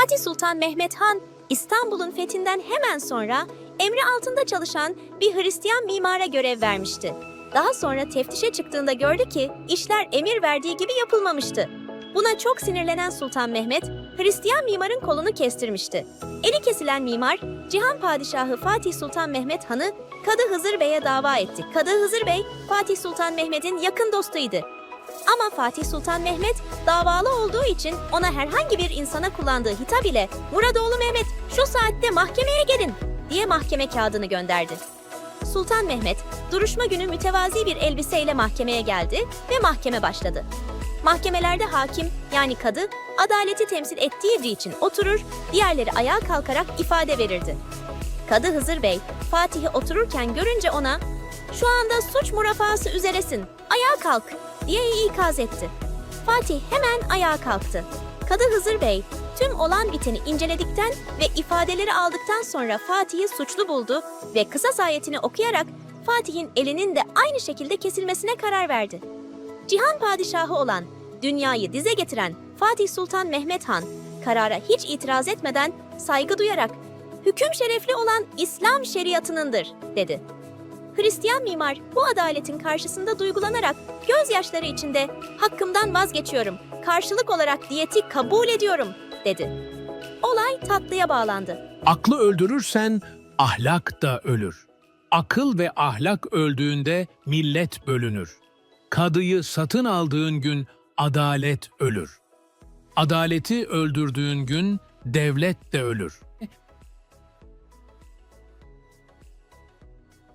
Fatih Sultan Mehmet Han, İstanbul'un fethinden hemen sonra emri altında çalışan bir Hristiyan mimara görev vermişti. Daha sonra teftişe çıktığında gördü ki işler emir verdiği gibi yapılmamıştı. Buna çok sinirlenen Sultan Mehmet, Hristiyan mimarın kolunu kestirmişti. Eli kesilen mimar, Cihan Padişahı Fatih Sultan Mehmet Han'ı Kadı Hızır Bey'e dava etti. Kadı Hızır Bey, Fatih Sultan Mehmet'in yakın dostuydu. Ama Fatih Sultan Mehmet davalı olduğu için ona herhangi bir insana kullandığı hitap ile Muradoğlu Mehmet şu saatte mahkemeye gelin diye mahkeme kağıdını gönderdi. Sultan Mehmet duruşma günü mütevazi bir elbiseyle mahkemeye geldi ve mahkeme başladı. Mahkemelerde hakim yani kadı adaleti temsil ettiği için oturur, diğerleri ayağa kalkarak ifade verirdi. Kadı Hızır Bey Fatih'i otururken görünce ona "Şu anda suç murafası üzeresin. Ayağa kalk." diye ikaz etti. Fatih hemen ayağa kalktı. Kadı Hızır Bey tüm olan biteni inceledikten ve ifadeleri aldıktan sonra Fatih'i suçlu buldu ve kısas ayetini okuyarak Fatih'in elinin de aynı şekilde kesilmesine karar verdi. Cihan padişahı olan, dünyayı dize getiren Fatih Sultan Mehmet Han karara hiç itiraz etmeden saygı duyarak hüküm şerefli olan İslam şeriatınındır dedi. Hristiyan mimar bu adaletin karşısında duygulanarak gözyaşları içinde hakkımdan vazgeçiyorum, karşılık olarak diyeti kabul ediyorum dedi. Olay tatlıya bağlandı. Aklı öldürürsen ahlak da ölür. Akıl ve ahlak öldüğünde millet bölünür. Kadıyı satın aldığın gün adalet ölür. Adaleti öldürdüğün gün devlet de ölür.